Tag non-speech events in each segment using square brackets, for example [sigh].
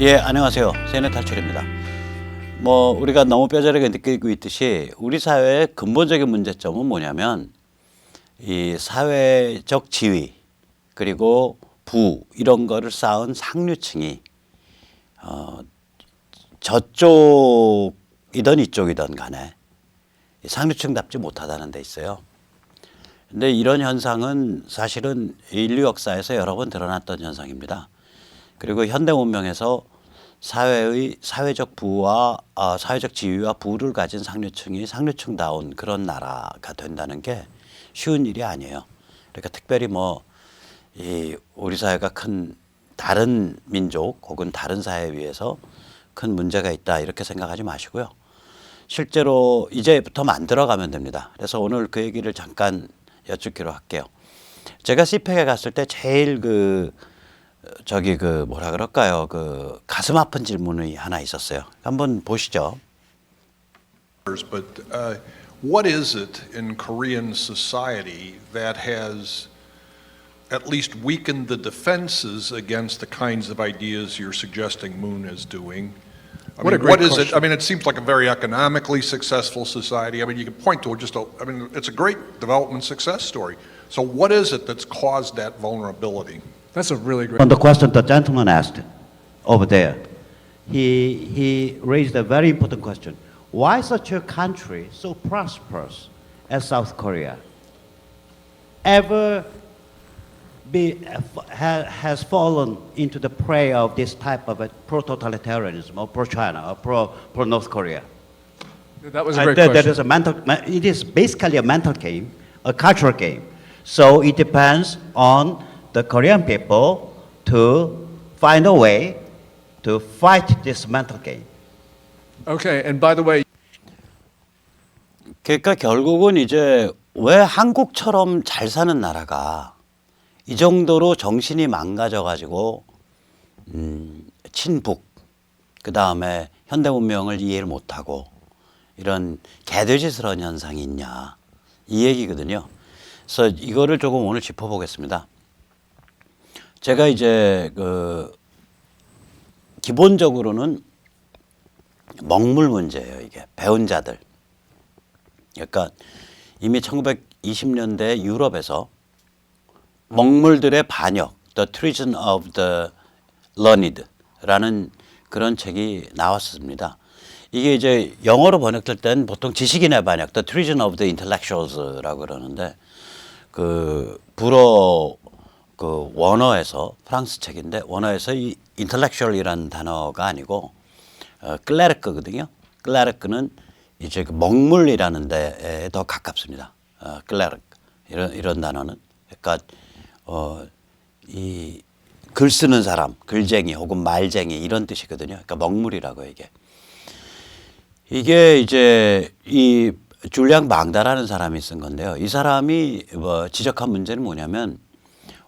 예, 안녕하세요. 세네 탈출입니다. 뭐 우리가 너무 뼈저리게 느끼고 있듯이 우리 사회의 근본적인 문제점은 뭐냐면 이 사회적 지위 그리고 부 이런 거를 쌓은 상류층이 어 저쪽이든 이쪽이든 간에 상류층답지 못하다는 데 있어요. 근데 이런 현상은 사실은 인류 역사에서 여러 번 드러났던 현상입니다. 그리고 현대 문명에서 사회의 사회적 부와 아, 사회적 지위와 부를 가진 상류층이 상류층다운 그런 나라가 된다는 게 쉬운 일이 아니에요. 그러니까 특별히 뭐 이 우리 사회가 큰 다른 민족 혹은 다른 사회에 비해서 큰 문제가 있다 이렇게 생각하지 마시고요. 실제로 이제부터 만들어가면 됩니다. 그래서 오늘 그 얘기를 잠깐 여쭙기로 할게요. 제가 CPEC에 갔을 때 제일 그 저기 그 뭐라 그럴까요? 그 가슴 아픈 질문이 하나 있었어요. 한번 보시죠. But uh, what is it in Korean society that has at least weakened the defenses against the kinds of ideas you're suggesting Moon is doing? I What a mean, great what is it? question. I mean, it seems like a very economically successful society. I mean, you can point to just a, I mean, it's a great development success story. So, what is it that's caused that vulnerability? That's a really great. On the question the gentleman asked over there, he, he raised a very important question. Why such a country so prosperous as South Korea ever be, ha, has fallen into the prey of this type of a pro-totalitarianism or pro-China or pro, pro-North Korea? That was a Uh, great that- question. that is a mental, it is basically a mental game, a cultural game. So it depends on the Korean people to find a way to fight this mental game. Okay, and by the way, 그러니까 결국은 이제 왜 한국처럼 잘 사는 나라가 이 정도로 정신이 망가져 가지고 음, 친북 그 다음에 현대 문명을 이해를 못하고 이런 개돼지스러운 현상이 있냐 이 얘기거든요. 그래서 이거를 조금 오늘 짚어보겠습니다. 제가 이제 그 기본적으로는 먹물 문제예요. 이게 배운 자들. 그러니까 이미 1920년대 유럽에서 먹물들의 반역, The Treason of the Learned라는 그런 책이 나왔습니다. 이게 이제 영어로 번역될 땐 보통 지식인의 반역, The Treason of the Intellectuals라고 그러는데 그 불어 그 원어에서 프랑스 책인데 원어에서 이 intellectual이라는 단어가 아니고 어, 클레르크거든요. 클레르크는 이제 그 먹물이라는 데에 더 가깝습니다. 어, 클레르크 이런 이런 단어는 그러니까 어, 이 글 쓰는 사람, 글쟁이 혹은 말쟁이 이런 뜻이거든요. 그러니까 먹물이라고 이게. 이게 이제 이 줄리앙 망다라는 사람이 쓴 건데요. 이 사람이 뭐 지적한 문제는 뭐냐면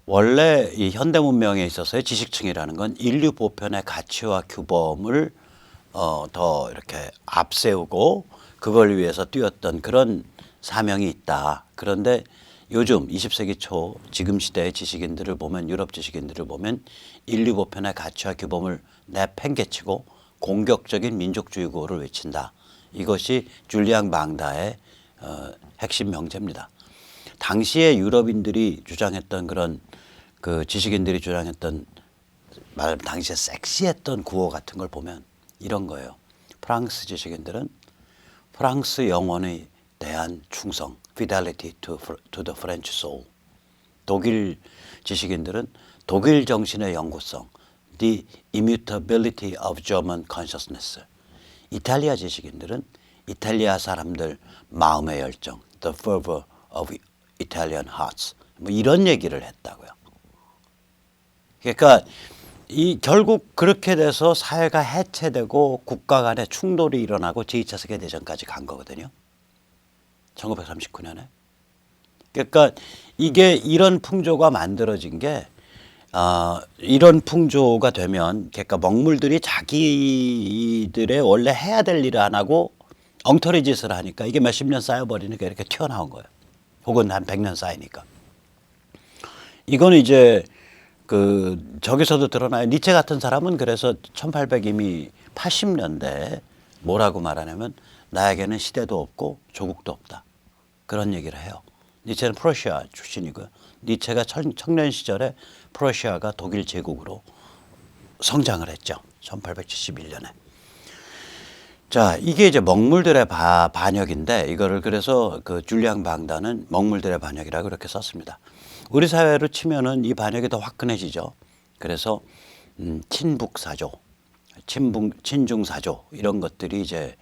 원래 이 현대 문명에 있어서의 지식층이라는 건 인류 보편의 가치와 규범을 어, 더 이렇게 앞세우고 그걸 위해서 뛰었던 그런 사명이 있다. 그런데 요즘 20세기 초 지금 시대의 지식인들을 보면 유럽 지식인들을 보면 인류 보편의 가치와 규범을 내팽개치고 공격적인 민족주의 구호를 외친다. 이것이 줄리앙 망다의 어, 핵심 명제입니다. 당시에 유럽인들이 주장했던 그런 그 지식인들이 주장했던 말하자면 당시에 섹시했던 구호 같은 걸 보면 이런 거예요. 프랑스 지식인들은 프랑스 영혼에 대한 충성, fidelity to, to the French soul. 독일 지식인들은 독일 정신의 영구성, the immutability of German consciousness. 이탈리아 지식인들은 이탈리아 사람들 마음의 열정, the fervor of Italian hearts. 뭐 이런 얘기를 했다고요. 그러니까 이 결국 그렇게 돼서 사회가 해체되고 국가 간의 충돌이 일어나고 제2차 세계 대전까지 간 거거든요. 1939년에. 그러니까 이게 이런 풍조가 만들어진 게 어, 이런 풍조가 되면 그러니까 먹물들이 자기들의 원래 해야 될 일을 안 하고 엉터리 짓을 하니까 이게 몇십 년 쌓여버리니까 이렇게 튀어나온 거예요. 혹은 한 백 년 쌓이니까. 이건 이제 그 저기서도 드러나요. 니체 같은 사람은 그래서 1800 이미 80년대 뭐라고 말하냐면 나에게는 시대도 없고 조국도 없다. 그런 얘기를 해요. 니체는 프러시아 출신이고요. 니체가 청- 청년 시절에 프러시아가 독일 제국으로 성장을 했죠. 1871년에. 자, 이게 이제 먹물들의 바- 반역인데 이거를 그래서 그 줄리앙 방다는 먹물들의 반역이라고 그렇게 썼습니다. 우리 사회로 치면은 이 반역이 더 화끈해지죠. 그래서 음, 친북 사조, 친북, 친중 사조 이런 것들이 이제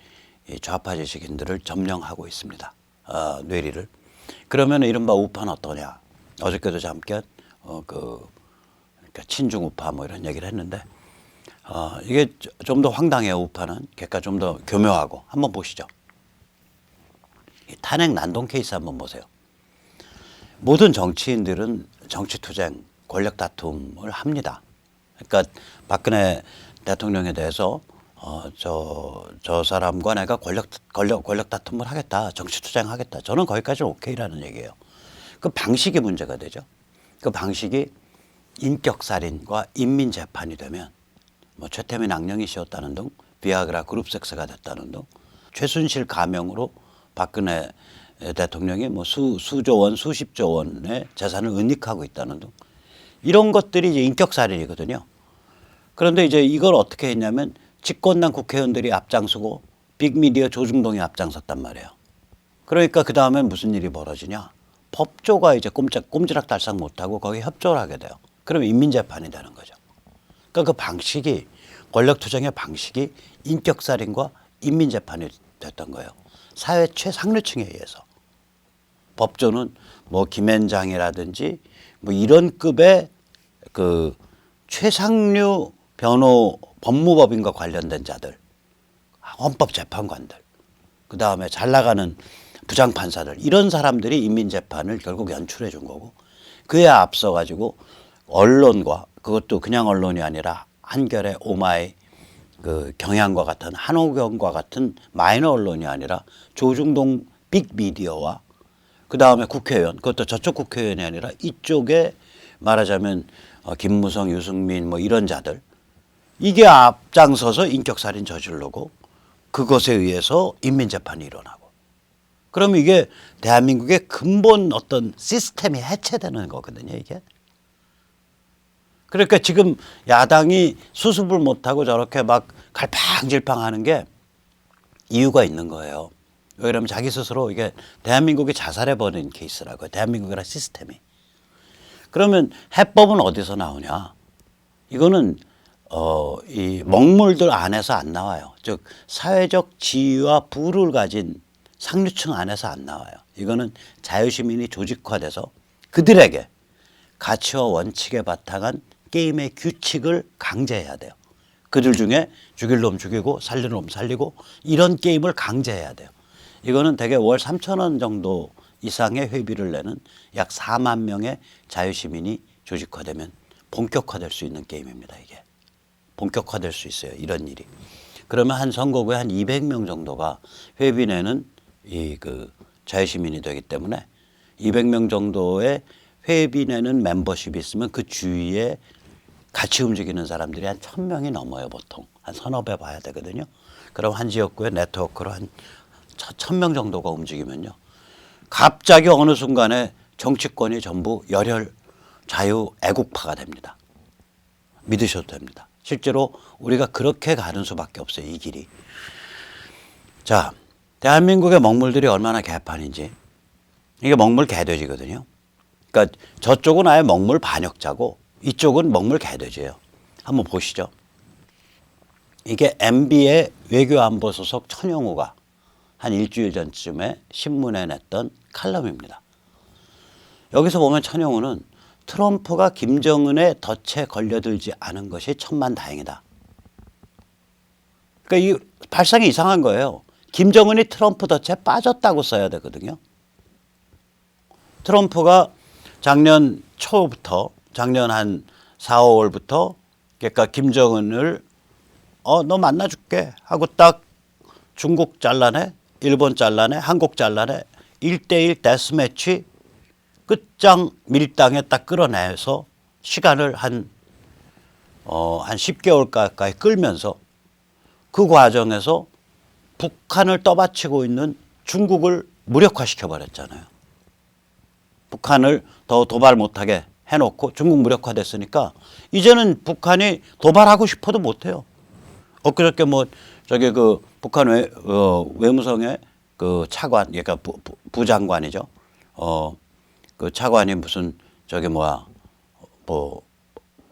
이 좌파 지식인들을 점령하고 있습니다. 어, 뇌리를. 그러면 이른바 우파는 어떠냐? 어저께도 잠깐 어, 그 그러니까 친중 우파 뭐 이런 얘기를 했는데 어, 이게 좀 더 황당해요 우파는 그러니까 좀더 교묘하고 한번 보시죠. 이 탄핵 난동 케이스 한번 보세요. 모든 정치인들은 정치 투쟁, 권력 다툼을 합니다. 그러니까 박근혜 대통령에 대해서 어, 저, 저 사람과 내가 권력, 권력, 권력 다툼을 하겠다. 정치 투쟁하겠다. 저는 거기까지는 오케이라는 얘기예요. 그 방식이 문제가 되죠. 그 방식이 인격살인과 인민재판이 되면 뭐 최태민 악령이 씌웠다는 등 비아그라 그룹 섹스가 됐다는 등 최순실 가명으로 박근혜 대통령이 뭐 수, 수조 원, 수십조 원의 재산을 은닉하고 있다는 등 이런 것들이 이제 인격살인이거든요. 그런데 이제 이걸 어떻게 했냐면 집권당 국회의원들이 앞장서고 빅미디어 조중동이 앞장섰단 말이에요. 그러니까 그 다음에 무슨 일이 벌어지냐? 법조가 이제 꼼짝, 꼼지락 달싹 못하고 거기 협조를 하게 돼요. 그러면 인민재판이 되는 거죠. 그러니까 그 방식이 권력 투쟁의 방식이 인격 살인과 인민 재판이 됐던 거예요. 사회 최상류층에 의해서. 법조는 뭐 김앤장이라든지 뭐 이런 급의 그 최상류 변호 법무법인과 관련된 자들, 헌법재판관들, 그 다음에 잘 나가는 부장판사들 이런 사람들이 인민재판을 결국 연출해 준 거고 그에 앞서 가지고 언론과 그것도 그냥 언론이 아니라 한결의 오마이 그 경향과 같은 한호경과 같은 마이너 언론이 아니라 조중동 빅 미디어와 그 다음에 국회의원 그것도 저쪽 국회의원이 아니라 이쪽에 말하자면 어, 김무성, 유승민 뭐 이런 자들. 이게 앞장서서 인격살인 저지르고 그것에 의해서 인민재판이 일어나고. 그러면 이게 대한민국의 근본 어떤 시스템이 해체되는 거거든요 이게 그러니까 지금 야당이 수습을 못하고 저렇게 막 갈팡질팡 하는 게 이유가 있는 거예요. 왜 그러면 자기 스스로 이게 대한민국이 자살해버린 케이스라고요. 대한민국이라는 시스템이. 그러면 해법은 어디서 나오냐? 이거는 어, 이 먹물들 안에서 안 나와요. 즉 사회적 지위와 부를 가진 상류층 안에서 안 나와요. 이거는 자유시민이 조직화돼서 그들에게 가치와 원칙에 바탕한 게임의 규칙을 강제해야 돼요. 그들 중에 죽일 놈 죽이고 살릴 놈 살리고 이런 게임을 강제해야 돼요. 이거는 대개 월 3천 원 정도 이상의 회비를 내는 약 4만 명의 자유시민이 조직화되면 본격화될 수 있는 게임입니다. 이게 본격화될 수 있어요. 이런 일이. 그러면 한 선거구에 한 200명 정도가 회비 내는 이 그 자유시민이 되기 때문에 200명 정도의 회비 내는 멤버십이 있으면 그 주위에 같이 움직이는 사람들이 한 1000명이 넘어요, 보통. 한 서너 배 봐야 되거든요. 그럼 한 지역구에 네트워크로 한 1000명 정도가 움직이면요. 갑자기 어느 순간에 정치권이 전부 열혈 자유 애국파가 됩니다. 믿으셔도 됩니다. 실제로 우리가 그렇게 가는 수밖에 없어요, 이 길이. 자, 대한민국의 먹물들이 얼마나 개판인지. 이게 먹물 개돼지거든요. 그러니까 저쪽은 아예 먹물 반역자고 이쪽은 먹물 개돼지예요. 한번 보시죠. 이게 MB의 외교안보 소속 천영우가 한 일주일 전쯤에 신문에 냈던 칼럼입니다. 여기서 보면 천영우는 트럼프가 김정은의 덫에 걸려들지 않은 것이 천만 다행이다. 그러니까 이 발상이 이상한 거예요. 김정은이 트럼프 덫에 빠졌다고 써야 되거든요. 트럼프가 작년 초부터 작년 한 4, 5월부터 그러니까 김정은을 어 너 만나줄게 하고 딱 중국 잘라내, 일본 잘라내, 한국 잘라내 1대1 데스매치 끝장 밀당에 딱 끌어내서 시간을 한, 어, 한 10개월 가까이 끌면서 그 과정에서 북한을 떠받치고 있는 중국을 무력화시켜 버렸잖아요. 북한을 더 도발 못하게 해놓고 중국 무력화됐으니까 이제는 북한이 도발하고 싶어도 못해요. 엊그저께 뭐 저기 그 북한 외, 어, 외무성의 그 차관, 그러니까 부, 부, 부 장관이죠. 어, 그 차관이 무슨 저기 뭐야 뭐,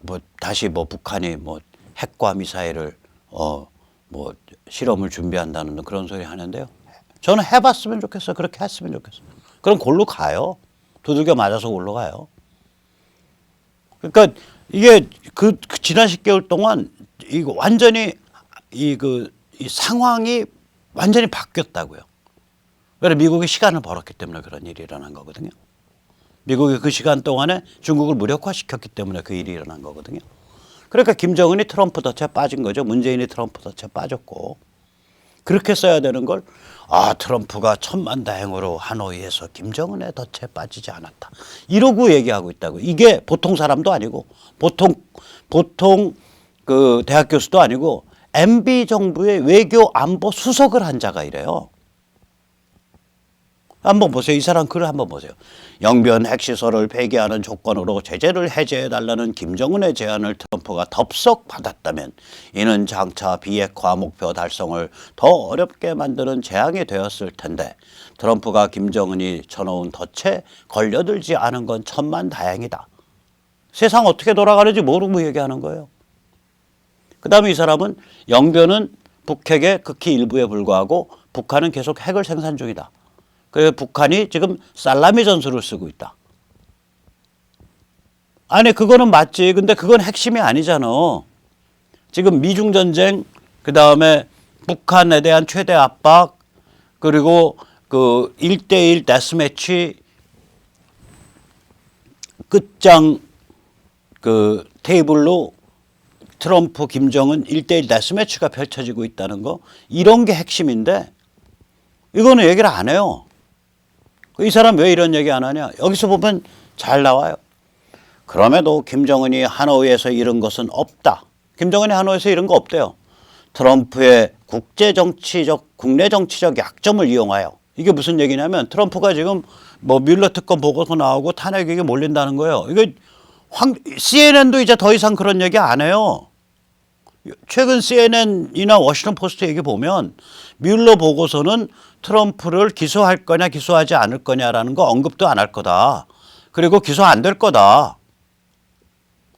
뭐 다시 뭐 북한이 뭐 핵과 미사일을 어, 뭐 실험을 준비한다는 그런 소리 하는데요. 저는 해봤으면 좋겠어요. 그렇게 했으면 좋겠어요. 그럼 골로 가요. 두들겨 맞아서 골로 가요. 그러니까 이게 그, 그 지난 10개월 동안 이거 완전히 이그 이 상황이 완전히 바뀌었다고요. 그래 미국이 시간을 벌었기 때문에 그런 일이 일어난 거거든요. 미국이 그 시간 동안에 중국을 무력화시켰기 때문에 그 일이 일어난 거거든요. 그러니까 김정은이 트럼프 덫에 빠진 거죠. 문재인이 트럼프 덫에 빠졌고 그렇게 써야 되는 걸 아, 트럼프가 천만다행으로 하노이에서 김정은의 덫에 빠지지 않았다. 이러고 얘기하고 있다고. 이게 보통 사람도 아니고 보통 보통 그 대학 교수도 아니고 MB 정부의 외교 안보 수석을 한 자가 이래요. 한번 보세요. 이 사람 글을 한번 보세요. 영변 핵시설을 폐기하는 조건으로 제재를 해제해달라는 김정은의 제안을 트럼프가 덥석 받았다면 이는 장차 비핵화 목표 달성을 더 어렵게 만드는 재앙이 되었을 텐데 트럼프가 김정은이 쳐놓은 덫에 걸려들지 않은 건 천만 다행이다. 세상 어떻게 돌아가는지 모르고 얘기하는 거예요. 그 다음에 이 사람은 영변은 북핵의 극히 일부에 불과하고 북한은 계속 핵을 생산 중이다. 그 북한이 지금 살라미 전술을 쓰고 있다. 아니 그거는 맞지. 근데 그건 핵심이 아니잖아. 지금 미중 전쟁 그 다음에 북한에 대한 최대 압박 그리고 그 1대1 데스매치 끝장 그 테이블로 트럼프 김정은 1대1 데스매치가 펼쳐지고 있다는 거 이런 게 핵심인데 이거는 얘기를 안 해요. 이 사람 왜 이런 얘기 안 하냐? 여기서 보면 잘 나와요. 그럼에도 김정은이 하노이에서 이런 것은 없다. 김정은이 하노이에서 이런 거 없대요. 트럼프의 국제 정치적 국내 정치적 약점을 이용하여 이게 무슨 얘기냐면 트럼프가 지금 뭐 뮬러 특검 보고서 나오고 탄핵에게 몰린다는 거예요. 이게 황 CNN도 이제 더 이상 그런 얘기 안 해요. 최근 CNN이나 워싱턴 포스트 얘기 보면 뮬러 보고서는 트럼프를 기소할 거냐 기소하지 않을 거냐라는 거 언급도 안 할 거다. 그리고 기소 안 될 거다.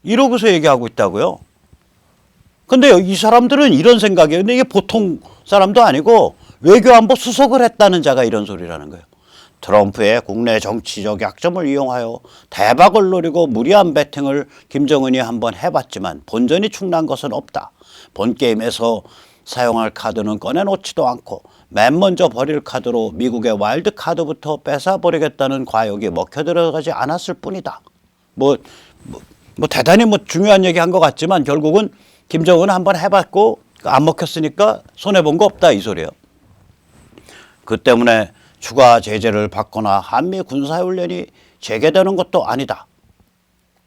이러고서 얘기하고 있다고요. 근데 이 사람들은 이런 생각이에요. 근데 이게 보통 사람도 아니고 외교안보 수석을 했다는 자가 이런 소리라는 거예요. 트럼프의 국내 정치적 약점을 이용하여 대박을 노리고 무리한 배팅을 김정은이 한번 해봤지만 본전이 충난 것은 없다. 본 게임에서 사용할 카드는 꺼내놓지도 않고 맨 먼저 버릴 카드로 미국의 와일드 카드부터 뺏어버리겠다는 과욕이 먹혀 들어가지 않았을 뿐이다. 뭐, 뭐, 뭐 대단히 뭐 중요한 얘기 한 것 같지만 결국은 김정은 한번 해봤고 안 먹혔으니까 손해본 거 없다 이 소리예요. 그 때문에 추가 제재를 받거나 한미 군사훈련이 재개되는 것도 아니다.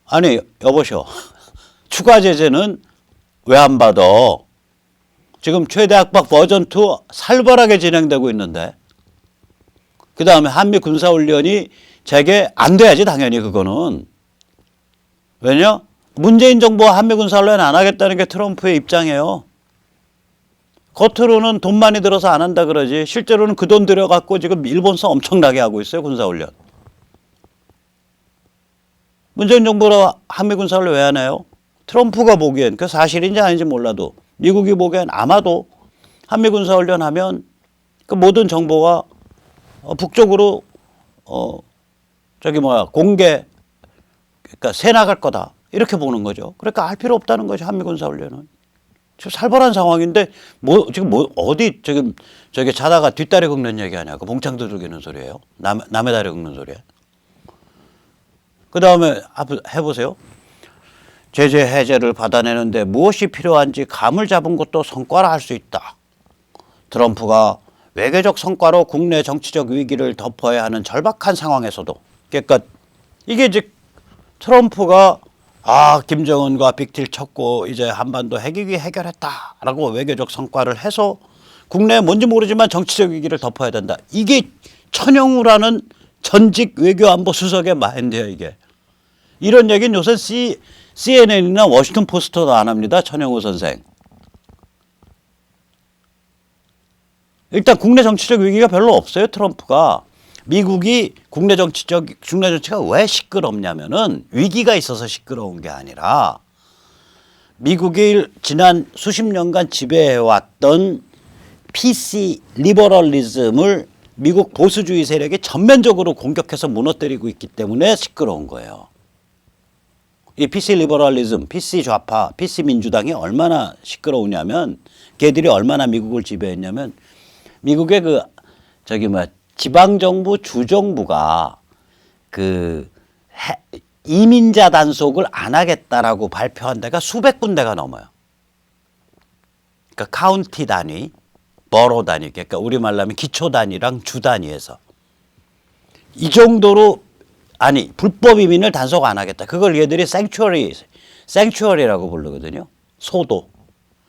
아니 여보시오. [laughs] 추가 제재는 왜 안 받아? 지금 최대 압박 버전 2 살벌하게 진행되고 있는데 그 다음에 한미 군사훈련이 재개 안 돼야지 당연히 그거는 왜냐? 문재인 정부가 한미 군사훈련 안 하겠다는 게 트럼프의 입장이에요. 겉으로는 돈 많이 들어서 안 한다 그러지 실제로는 그 돈 들여갖고 지금 일본서 엄청나게 하고 있어요 군사훈련. 문재인 정부가 한미 군사훈련 왜안 해요? 트럼프가 보기엔 그 사실인지 아닌지 몰라도 미국이 보기엔 아마도 한미 군사훈련 하면 그 모든 정보가 어, 북쪽으로 어 저기 뭐야 공개 그러니까 새 나갈 거다 이렇게 보는 거죠. 그러니까 할 필요 없다는 거죠 한미 군사훈련은. 지금 살벌한 상황인데 뭐 지금 뭐 어디 지금 저기 자다가 뒷다리 긁는 얘기 하냐 그 봉창 두들기는 소리예요. 남 남의 다리 긁는 소리예요. 그 다음에 해보세요. 제재 해제를 받아내는데 무엇이 필요한지 감을 잡은 것도 성과라 할 수 있다. 트럼프가 외교적 성과로 국내 정치적 위기를 덮어야 하는 절박한 상황에서도 그러니까 이게 이제 트럼프가 아 김정은과 빅딜 쳤고 이제 한반도 핵위기 해결했다라고 외교적 성과를 해서 국내에 뭔지 모르지만 정치적 위기를 덮어야 된다. 이게 천영우라는 전직 외교안보 수석의 마인드예요 이게. 이런 얘기는 요새 C, CNN이나 워싱턴 포스터도 안 합니다. 천영우 선생. 일단 국내 정치적 위기가 별로 없어요. 트럼프가 미국이 국내 정치적 국내 정치가 왜 시끄럽냐면은 위기가 있어서 시끄러운 게 아니라 미국이 지난 수십 년간 지배해왔던 PC 리버럴리즘을 미국 보수주의 세력이 전면적으로 공격해서 무너뜨리고 있기 때문에 시끄러운 거예요. 이 PC 리버럴리즘, PC 좌파, PC 민주당이 얼마나 시끄러우냐면 걔들이 얼마나 미국을 지배했냐면 미국의 그 저기 뭐 지방 정부 주정부가 그 해- 이민자 단속을 안 하겠다라고 발표한 데가 수백 군데가 넘어요. 그러니까 카운티 단위, 버로 단위, 그러니까 우리 말로 하면 기초 단위랑 주 단위에서 이 정도로 아니 불법 이민을 단속 안 하겠다. 그걸 얘들이 생츄어리, 생츄어리라고 부르거든요. 소도.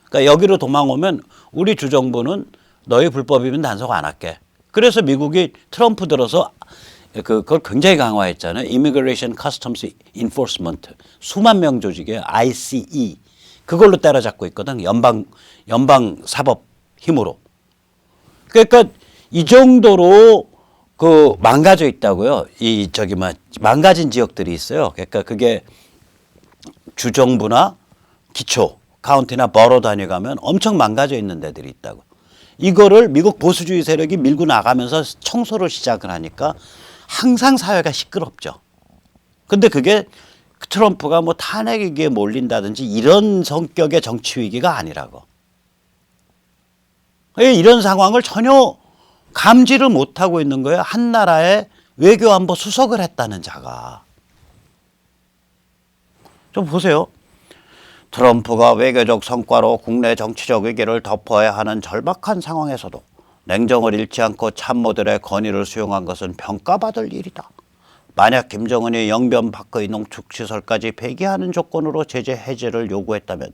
그러니까 여기로 도망오면 우리 주정부는 너희 불법 이민 단속 안 할게. 그래서 미국이 트럼프 들어서 그 그걸 굉장히 강화했잖아요. Immigration Customs Enforcement 수만 명 조직의 ICE 그걸로 때려잡고 있거든. 연방 연방 사법 힘으로. 그러니까 이 정도로 그 망가져 있다고요. 이 저기 막 망가진 지역들이 있어요. 그러니까 그게 주정부나 기초 카운티나 버로 단위 가면 엄청 망가져 있는 데들이 있다고. 이거를 미국 보수주의 세력이 밀고 나가면서 청소를 시작을 하니까 항상 사회가 시끄럽죠. 근데 그게 트럼프가 뭐 탄핵 위기에 몰린다든지 이런 성격의 정치 위기가 아니라고. 예, 이런 상황을 전혀 감지를 못하고 있는 거예요. 한 나라의 외교안보 수석을 했다는 자가. 좀 보세요. 트럼프가 외교적 성과로 국내 정치적 위기를 덮어야 하는 절박한 상황에서도 냉정을 잃지 않고 참모들의 건의를 수용한 것은 평가받을 일이다. 만약 김정은이 영변 밖의 농축시설까지 폐기하는 조건으로 제재 해제를 요구했다면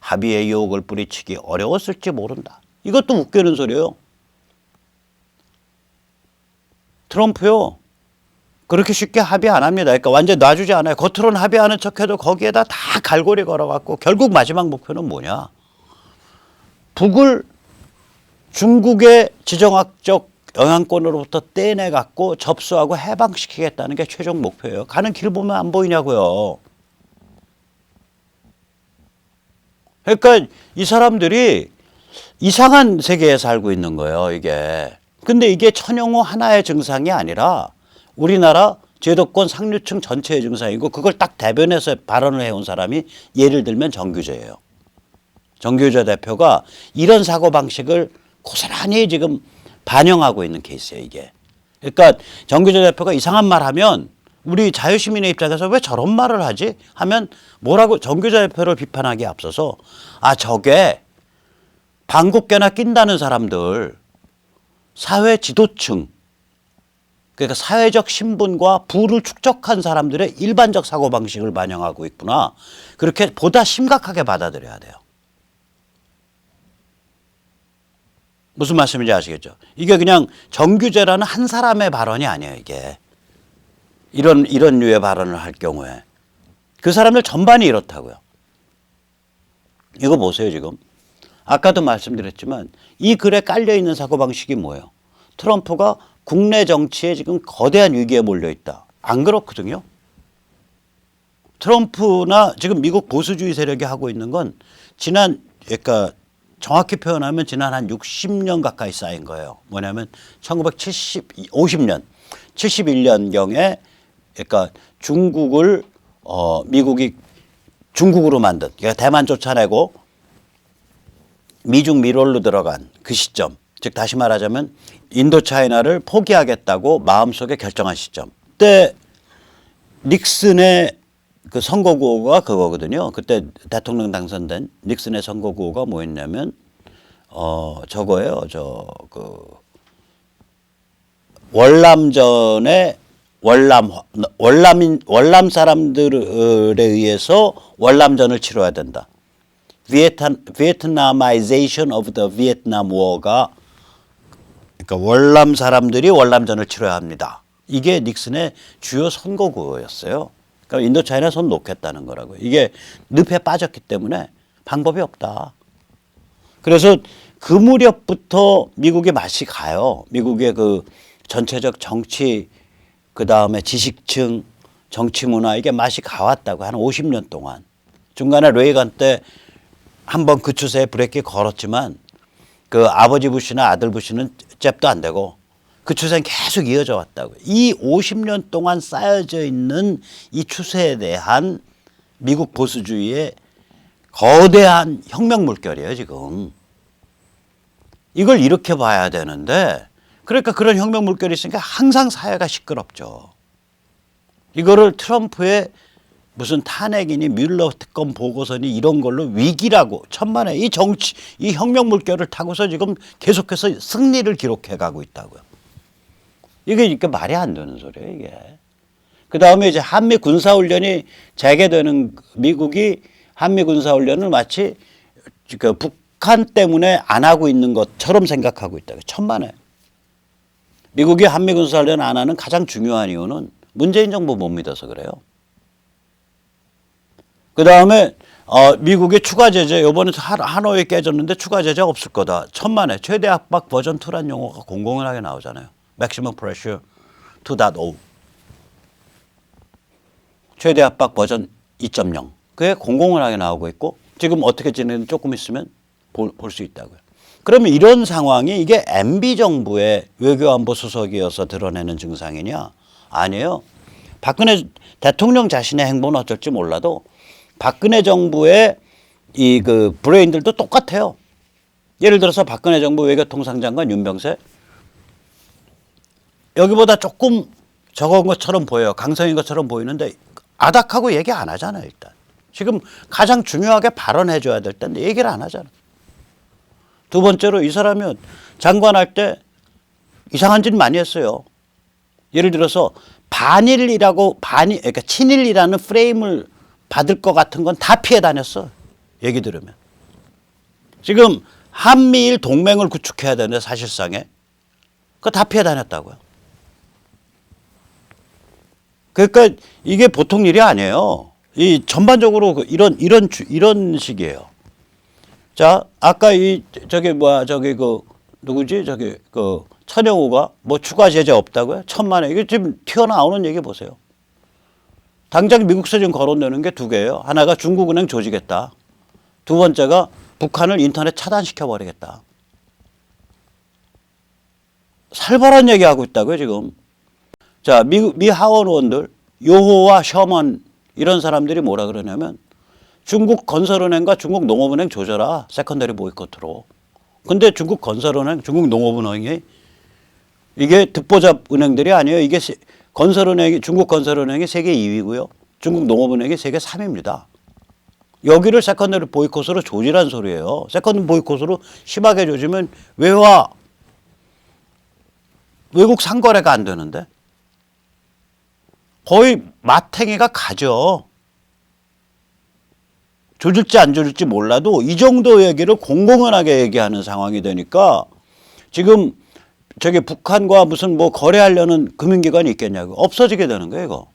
합의의 유혹을 뿌리치기 어려웠을지 모른다. 이것도 웃기는 소리예요. 트럼프요. 그렇게 쉽게 합의 안 합니다. 그러니까 완전 놔주지 않아요. 겉으로는 합의하는 척해도 거기에다 다 갈고리 걸어갖고 결국 마지막 목표는 뭐냐? 북을 중국의 지정학적 영향권으로부터 떼내갖고 접수하고 해방시키겠다는 게 최종 목표예요. 가는 길 보면 안 보이냐고요. 그러니까 이 사람들이 이상한 세계에 살고 있는 거예요, 이게. 근데 이게 천영호 하나의 증상이 아니라 우리나라 제도권 상류층 전체의 증상이고 그걸 딱 대변해서 발언을 해온 사람이 예를 들면 정규재예요. 정규재 대표가 이런 사고 방식을 고스란히 지금 반영하고 있는 케이스예요, 이게. 그러니까 정규재 대표가 이상한 말 하면 우리 자유시민의 입장에서 왜 저런 말을 하지? 하면 뭐라고 정규재 대표를 비판하기에 앞서서 아, 저게 반국계나 낀다는 사람들 사회 지도층 그러니까 사회적 신분과 부를 축적한 사람들의 일반적 사고 방식을 반영하고 있구나. 그렇게 보다 심각하게 받아들여야 돼요. 무슨 말씀인지 아시겠죠? 이게 그냥 정규제라는 한 사람의 발언이 아니에요, 이게. 이런 이런 류의 발언을 할 경우에 그 사람들 전반이 이렇다고요. 이거 보세요, 지금. 아까도 말씀드렸지만 이 글에 깔려 있는 사고 방식이 뭐예요? 트럼프가 국내 정치에 지금 거대한 위기에 몰려 있다. 안 그렇거든요. 트럼프나 지금 미국 보수주의 세력이 하고 있는 건 지난 그러니까 정확히 표현하면 지난 한 60년 가까이 쌓인 거예요. 뭐냐면 1970 50년 71년 경에 그러니까 중국을 어 미국이 중국으로 만든 그러니까 대만 쫓아내고 미중 미롤로 들어간 그 시점, 즉 다시 말하자면 인도 차이나를 포기하겠다고 마음속에 결정한 시점. 그때 닉슨의 그 선거 구호가 그거거든요. 그때 대통령 당선된 닉슨의 선거 구호가 뭐였냐면 어 저거예요. 저 그 월남전에 월남 월남인 월남 사람들에 의해서 월남전을 치러야 된다. 비에탄 Vietnamization of the Vietnam War가 그러니까 월남 사람들이 월남전을 치러야 합니다. 이게 닉슨의 주요 선거구호였어요. 그러니까 인도차이나 손 놓겠다는 거라고요. 이게 늪에 빠졌기 때문에 방법이 없다. 그래서 그 무렵부터 미국의 맛이 가요. 미국의 그 전체적 정치 그 다음에 지식층 정치 문화 이게 맛이 가왔다고 한 50년 동안 중간에 레이건 때 한 번 그 추세에 브레이크 걸었지만 그 아버지 부시나 아들 부시는 잽도 안 되고 그 추세는 계속 이어져 왔다고. 이 50년 동안 쌓여져 있는 이 추세에 대한 미국 보수주의의 거대한 혁명 물결이에요, 지금. 이걸 이렇게 봐야 되는데 그러니까 그런 혁명 물결이 있으니까 항상 사회가 시끄럽죠. 이거를 트럼프의 무슨 탄핵이니 뮬러 특검 보고서니 이런 걸로 위기라고 천만에 이 정치 이 혁명 물결을 타고서 지금 계속해서 승리를 기록해 가고 있다고요. 이게 이게 말이 안 되는 소리예요, 이게. 그 다음에 이제 한미 군사 훈련이 재개되는 미국이 한미 군사 훈련을 마치 그 북한 때문에 안 하고 있는 것처럼 생각하고 있다. 천만에. 미국이 한미 군사 훈련 안 하는 가장 중요한 이유는 문재인 정부 못 믿어서 그래요. 그 다음에 어, 미국의 추가 제재 이번에 한- 하노이 깨졌는데 추가 제재 없을 거다. 천만에 최대 압박 버전 2란 용어가 공공연하게 나오잖아요. Maximum Pressure 2.0 최대 압박 버전 2.0 그게 공공연하게 나오고 있고 지금 어떻게 지내는 조금 있으면 볼 수 있다고요. 그러면 이런 상황이 이게 MB 정부의 외교안보 수석이어서 드러내는 증상이냐? 아니에요. 박근혜 대통령 자신의 행보는 어쩔지 몰라도 박근혜 정부의 이 그 브레인들도 똑같아요. 예를 들어서 박근혜 정부 외교통상 장관 윤병세 여기보다 조금 적은 것처럼 보여요. 강성인 것처럼 보이는데 아닥하고 얘기 안 하잖아요, 일단. 지금 가장 중요하게 발언해 줘야 될 텐데 얘기를 안 하잖아. 두 번째로 이 사람이 장관할 때 이상한 짓 많이 했어요. 예를 들어서 반일이라고 반일 그러니까 친일이라는 프레임을 받을 것 같은 건 다 피해 다녔어. 얘기 들으면. 지금 한미일 동맹을 구축해야 되는데 사실상에 그거 다 피해 다녔다고요. 그러니까 이게 보통 일이 아니에요. 이 전반적으로 그 이런 이런 주- 이런 식이에요. 자, 아까 이 저기 뭐야 저기 그 누구지 저기 그 천영우가 뭐 추가 제재 없다고요? 천만에 이게 지금 튀어나오는 얘기 보세요. 당장 미국서 지금 거론되는 게 두 개예요. 하나가 중국은행 조지겠다. 두 번째가 북한을 인터넷 차단시켜 버리겠다. 살벌한 얘기하고 있다고요 지금. 자, 미, 미 하원 의원들 요호와 셔먼 이런 사람들이 뭐라 그러냐면 중국 건설은행과 중국 농업은행 조져라 세컨더리 보이콧으로. 근데 중국 건설은행, 중국 농업은행이 이게 듣보잡 은행들이 아니에요. 이게 세- 건설은행이 중국 건설은행이 세계 2위고요. 중국 농업은행이 세계 3위입니다. 여기를 세컨더리 보이콧으로 조지란 소리예요. 세컨드 보이콧으로 심하게 조지면 왜 와? 외국 상거래가 안 되는데 거의 마탱이가 가죠. 조질지 안 조질지 몰라도 이 정도 얘기를 공공연하게 얘기하는 상황이 되니까 지금 저기 북한과 무슨 뭐 거래하려는 금융기관이 있겠냐고 없어지게 되는 거예요, 이거.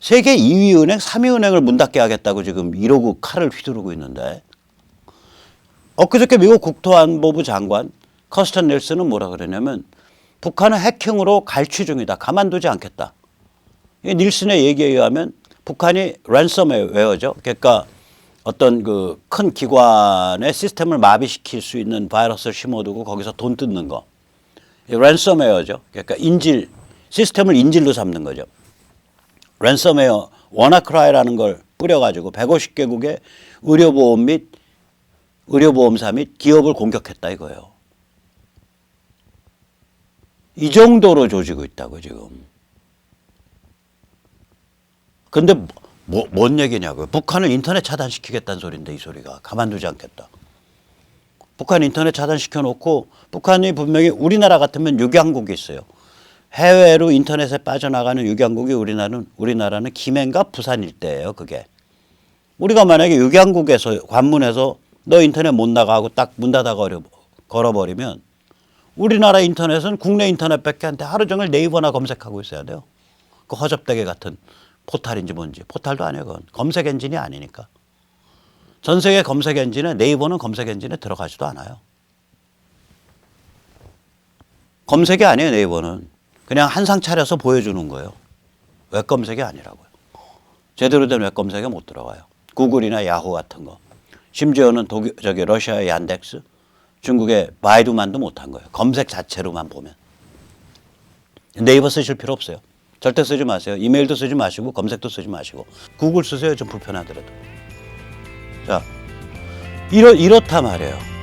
세계 2위 은행, 3위 은행을 문 닫게 하겠다고 지금 이러고 칼을 휘두르고 있는데 엊그저께 미국 국토안보부 장관 커스턴 넬슨은 뭐라 그러냐면 북한은 해킹으로 갈취 중이다. 가만두지 않겠다. 이 닐슨의 얘기에 의하면 북한이 랜섬웨어죠. 그러니까 어떤 그 큰 기관의 시스템을 마비시킬 수 있는 바이러스를 심어두고 거기서 돈 뜯는 거. 이 랜섬웨어죠. 그러니까 인질 시스템을 인질로 삼는 거죠. 랜섬웨어 워나크라이라는 걸 뿌려가지고 150개국의 의료보험 및 의료보험사 및 기업을 공격했다 이거예요. 이 정도로 조지고 있다고 지금. 근데 뭐, 뭔 얘기냐고요. 북한을 인터넷 차단시키겠다는 소리인데 이 소리가 가만두지 않겠다. 북한 인터넷 차단시켜 놓고 북한이 분명히 우리나라 같으면 유경국이 있어요. 해외로 인터넷에 빠져나가는 육양국이 우리나라는 우리나라는 김해인가 부산 일대예요. 그게 우리가 만약에 육양국에서 관문에서 너 인터넷 못 나가고 딱 문 닫아 걸어 걸어 버리면 우리나라 인터넷은 국내 인터넷밖에 안 돼. 하루 종일 네이버나 검색하고 있어야 돼요. 그 허접대게 같은 포탈인지 뭔지 포탈도 아니에요. 그건 검색 엔진이 아니니까. 전 세계 검색 엔진에 네이버는 검색 엔진에 들어가지도 않아요. 검색이 아니에요, 네이버는. 그냥 한 상 차려서 보여주는 거예요. 웹 검색이 아니라고요. 제대로 된 웹 검색에 못 들어가요. 구글이나 야후 같은 거. 심지어는 독일, 저기 러시아의 얀덱스, 중국의 바이두만도 못한 거예요. 검색 자체로만 보면. 네이버 쓰실 필요 없어요. 절대 쓰지 마세요. 이메일도 쓰지 마시고 검색도 쓰지 마시고 구글 쓰세요. 좀 불편하더라도. 자, 이렇, 이렇다 말이에요.